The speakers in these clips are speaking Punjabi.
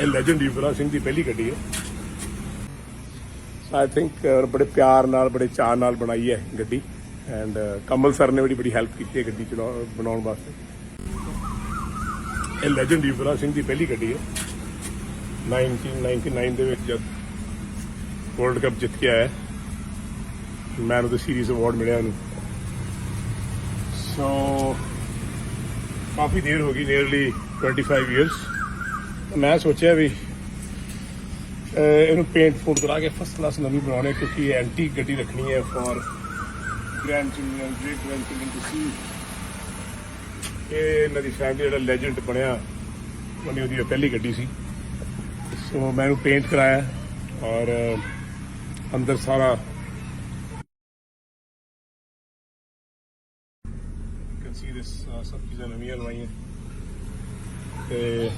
ਇਹ ਲੈਜੈਂਡ ਯੁਵਰਾਜ ਸਿੰਘ ਦੀ ਪਹਿਲੀ ਗੱਡੀ ਹੈ। ਆਈ ਥਿੰਕ ਬੜੇ ਪਿਆਰ ਨਾਲ, ਬੜੇ ਚਾਅ ਨਾਲ ਬਣਾਈ ਹੈ ਗੱਡੀ। ਐਂਡ ਕਮਲ ਸਰ ਨੇ ਬੜੀ ਬੜੀ ਹੈਲਪ ਕੀਤੀ ਹੈ ਗੱਡੀ ਚਲਾਉ ਬਣਾਉਣ ਵਾਸਤੇ। ਇਹ ਲੈਜੈਂਡ ਯੁਵਰਾਜ ਸਿੰਘ ਦੀ ਪਹਿਲੀ ਗੱਡੀ ਹੈ। 1999 ਦੇ ਵਿੱਚ ਜਦ ਵਰਲਡ ਕੱਪ ਜਿੱਤ ਕੇ ਆਇਆ man of the series award ਮਿਲਿਆ ਉਹਨੂੰ। ਸੋ ਕਾਫੀ ਦੇਰ ਹੋ ਗਈ ਨੀਅਰਲੀ 25 ਇਅਰਸ ਮੈਂ ਸੋਚਿਆ ਵੀ ਇਹਨੂੰ ਪੇਂਟ ਫੂਟ ਕਰਾ ਕੇ ਫਸਟ ਕਲਾਸ ਨਵੀਂ ਬਣਾਉਣੀ ਕਿਉਂਕਿ ਇਹ ਐਂਟੀ ਗੱਡੀ ਰੱਖਣੀ ਹੈ for grandchildren great grandchildren to see ਇਹ ਨਦੀ ਦੀ ਫੈਮਿਲੀ ਜਿਹੜਾ ਲੈਜੈਂਡ ਬਣਿਆ, ਉਹਨੇ ਉਹਦੀ ਪਹਿਲੀ ਗੱਡੀ ਸੀ। ਸੋ ਮੈਂ ਇਹਨੂੰ ਪੇਂਟ ਕਰਾਇਆ ਔਰ ਅੰਦਰ ਸਾਰਾ ਕੈਨ ਸੀ ਦਿਸ ਸਭ ਚੀਜ਼ਾਂ ਨਵੀਆਂ ਲਵਾਈਆਂ। ਤੇ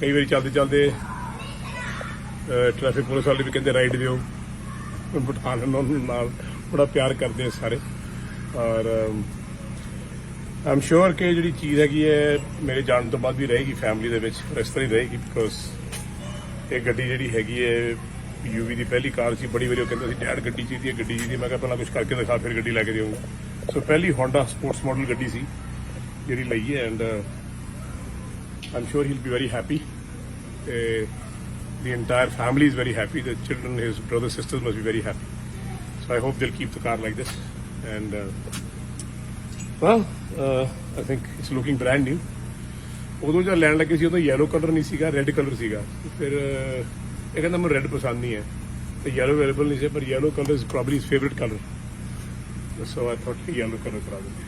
ਕਈ ਵਾਰੀ ਚੱਲਦੇ ਚੱਲਦੇ ਟ੍ਰੈਫਿਕ ਪੁਲਿਸ ਵਾਲੇ ਵੀ ਕਹਿੰਦੇ ਰਾਈਡ ਦਿਓ। ਬਿਠਾ ਨਾਲ ਬੜਾ ਪਿਆਰ ਕਰਦੇ ਸਾਰੇ। ਔਰ ਆਮ ਸ਼ੋਰ ਕਿ ਜਿਹੜੀ ਚੀਜ਼ ਹੈਗੀ ਹੈ, ਮੇਰੇ ਜਾਣ ਤੋਂ ਬਾਅਦ ਵੀ ਰਹੇਗੀ ਫੈਮਿਲੀ ਦੇ ਵਿੱਚ, ਇਸ ਤਰ੍ਹਾਂ ਹੀ ਰਹੇਗੀ ਬਿਕੋਜ਼ ਇਹ ਗੱਡੀ ਜਿਹੜੀ ਹੈਗੀ ਹੈ ਯੂਵੀ ਦੀ ਪਹਿਲੀ ਕਾਰ ਸੀ, ਬੜੀ ਵਾਰੀ ਉਹ ਕਹਿੰਦਾ ਸੀ ਡੈਡ ਗੱਡੀ ਚਾਹੀਦੀ ਹੈ, ਗੱਡੀ ਚਾਹੀਦੀ ਮੈਂ ਕਿਹਾ, ਪਹਿਲਾਂ ਕੁਝ ਕਰਕੇ ਦਿਖਾ, ਫਿਰ ਗੱਡੀ ਲੈ ਕੇ ਦੇਵਾਂਗਾ ਸੋ ਪਹਿਲੀ ਹੋਂਡਾ ਸਪੋਰਟਸ ਮਾਡਲ ਗੱਡੀ ਸੀ, ਜਿਹੜੀ ਲਈ ਹੈ and I'm sure he'll be very happy. Uh, the entire family is very happy. The children, his brothers, sisters must be very happy. So I hope they'll keep the car like this. And uh, well, uh, I think it's looking brand new. ਉਦੋਂ ਜਦ ਲੈਣ ਲੱਗੇ ਸੀ ਉਦੋਂ ਯੈਲੋ ਕਲਰ ਨਹੀਂ ਸੀਗਾ ਰੈੱਡ ਕਲਰ ਸੀਗਾ ਫਿਰ ਅਹ, ਇਹ ਕਹਿੰਦਾ ਮੈਨੂੰ ਰੈੱਡ ਪਸੰਦ ਨਹੀਂ ਹੈ ਤੇ ਯੈਲੋ ਅਵੇਲੇਬਲ ਨਹੀਂ ਸੀ ਪਰ yellow colour is probably his favourite colour so I thought ਕਿ ਯੈਲੋ ਕਲਰ ਕਰਾ ਦਿੰਦੇ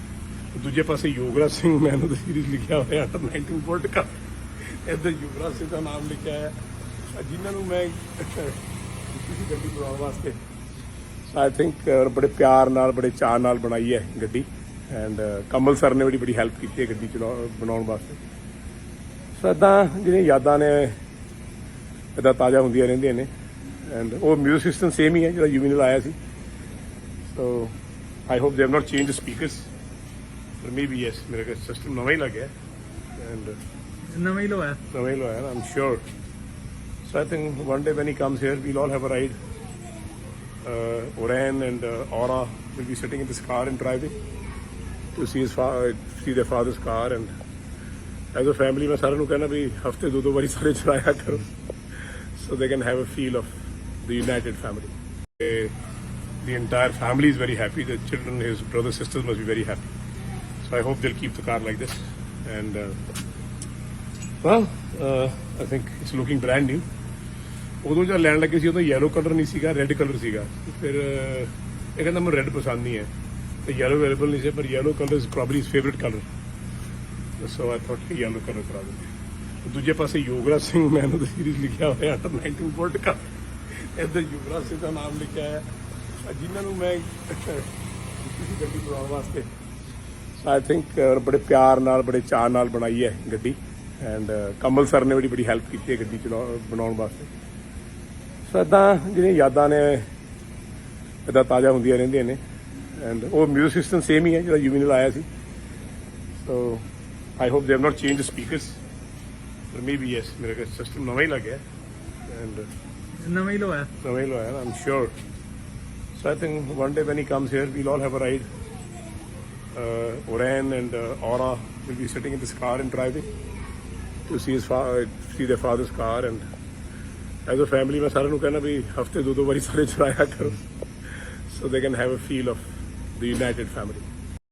ਦੂਜੇ ਪਾਸੇ ਯੋਗਰਾਜ ਸਿੰਘ ਮੈਨ ਦੀ ਸੀਰੀਜ਼ ਲਿਖਿਆ ਹੋਇਆ 19 ਵਰਲਡ ਕੱਪ ਇੱਧਰ ਯੋਗਰਾਜ ਸਿੰਘ ਦਾ ਨਾਮ ਲਿਖਿਆ ਹੈ। ਆਹ ਜਿਨ੍ਹਾਂ ਨੂੰ ਮੈਂ ਕਿਸੇ ਗੱਡੀ ਬਣਾਉਣ ਵਾਸਤੇ ਆਈ ਥਿੰਕ ਬੜੇ ਪਿਆਰ ਨਾਲ, ਬੜੇ ਚਾਅ ਨਾਲ ਬਣਾਈ ਹੈ ਗੱਡੀ। ਐਂਡ ਕਮਲ ਸਰ ਨੇ ਬੜੀ ਬੜੀ ਹੈਲਪ ਕੀਤੀ ਹੈ ਗੱਡੀ ਚਲਾਉ ਬਣਾਉਣ ਵਾਸਤੇ। ਸੋ ਏਦਾਂ ਜਿਹੜੀਆਂ ਯਾਦਾਂ ਨੇ ਇਦਾਂ ਤਾਜ਼ਾ ਹੁੰਦੀਆਂ ਰਹਿੰਦੀਆਂ ਨੇ। ਐਂਡ ਉਹ ਮਿਊਜ਼ਿਕ ਸਿਸਟਮ ਸੇਮ ਹੀ ਹੈ ਜਿਹੜਾ ਯੂਵੀ ਨੇ ਲਾਇਆ ਸੀ। So I hope they have not change the speakers Or maybe yes, My को सिस्टम नवेला गया and uh, Navailo है Navailo है I'm sure. So I think one day when he comes here, we'll all have a ride. Uh, Oran and uh, Aura will be sitting in this car and driving to see his see their father's car and as a family मैं सारे कहना भी हफ्ते दो दो बारी सारे चलाया so they can have a feel of the united family. The entire family is very happy. The children, his brothers, sisters must be very happy. So I hope they'll keep the car like this. And uh, well uh, I think it's looking brand new. ਉਦੋਂ ਜਦ ਲੈਣ ਲੱਗੇ ਸੀ ਉਦੋਂ ਯੈਲੋ ਕਲਰ ਨਹੀਂ ਸੀਗਾ ਰੈੱਡ ਕਲਰ ਸੀਗਾ। ਫਿਰ ਇਹ ਕਹਿੰਦਾ ਮੈਨੂੰ ਰੈੱਡ ਪਸੰਦ ਨਹੀਂ ਹੈ। ਤੇ ਯੈਲੋ ਅਵੇਲੇਬਲ ਨਹੀਂ ਸੀ ਪਰ yellow colour is probably his favourite colour so I thought ਕਿ ਯੈਲੋ ਕਲਰ ਕਰਾ ਦਿੰਦੇ ਦੂਜੇ ਪਾਸੇ ਯੋਗਰਾਜ ਸਿੰਘ ਮੈਨ ਦੀ ਸੀਰੀਜ਼ ਲਿਖਿਆ ਹੋਇਆ ਅੰਡਰ 19 ਵਰਲਡ ਕੱਪ ਇੱਧਰ ਯੋਗਰਾਜ ਸਿੰਘ ਦਾ ਨਾਮ ਲਿਖਿਆ ਹੈ। ਆਹ ਜਿਨ੍ਹਾਂ ਨੂੰ ਮੈਂ ਕਿਸੇ ਗੱਡੀ ਬਣਾਉਣ ਵਾਸਤੇ ਆਈ ਥਿੰਕ ਬੜੇ ਪਿਆਰ ਨਾਲ ਬੜੇ ਚਾਅ ਨਾਲ ਬਣਾਈ ਹੈ ਗੱਡੀ। ਐਂਡ ਕਮਲ ਸਰ ਨੇ ਬੜੀ ਬੜੀ ਹੈਲਪ ਕੀਤੀ ਹੈ ਗੱਡੀ ਬਣਾਉਣ ਵਾਸਤੇ। ਸੋ ਏਦਾਂ ਜਿਹੜੀਆਂ ਯਾਦਾਂ ਨੇ ਇਦਾਂ ਤਾਜ਼ਾ ਹੁੰਦੀਆਂ ਰਹਿੰਦੀਆਂ ਨੇ। ਐਂਡ ਉਹ ਮਿਊਜ਼ਿਕ ਸਿਸਟਮ ਸੇਮ ਹੀ ਹੈ ਜਿਹੜਾ ਯੂਵੀ ਨੇ ਲਾਇਆ ਸੀ। So I hope they have not change the speakers ਪਰ ਮੇਬੀ ਯੈਸ ਮੇਰੇ ਕੋਲ ਸਿਸਟਮ ਨਵਾਂ ਹੀ ਲੱਗਿਆ। ਐਂਡ ਨਵਾਂ ਹੀ ਲਵਾਇਆ। ਨਵਾਂ ਹੀ ਲਵਾਇਆ I'm sure so I think one day when he comes here we'll all have a ride uh, Oran and uh, Aura will be sitting in this car and driving to see his fa- uh, see their father's car and as a family मैं सारे कहना to हफ्ते दो दो so they can have a feel of the united family.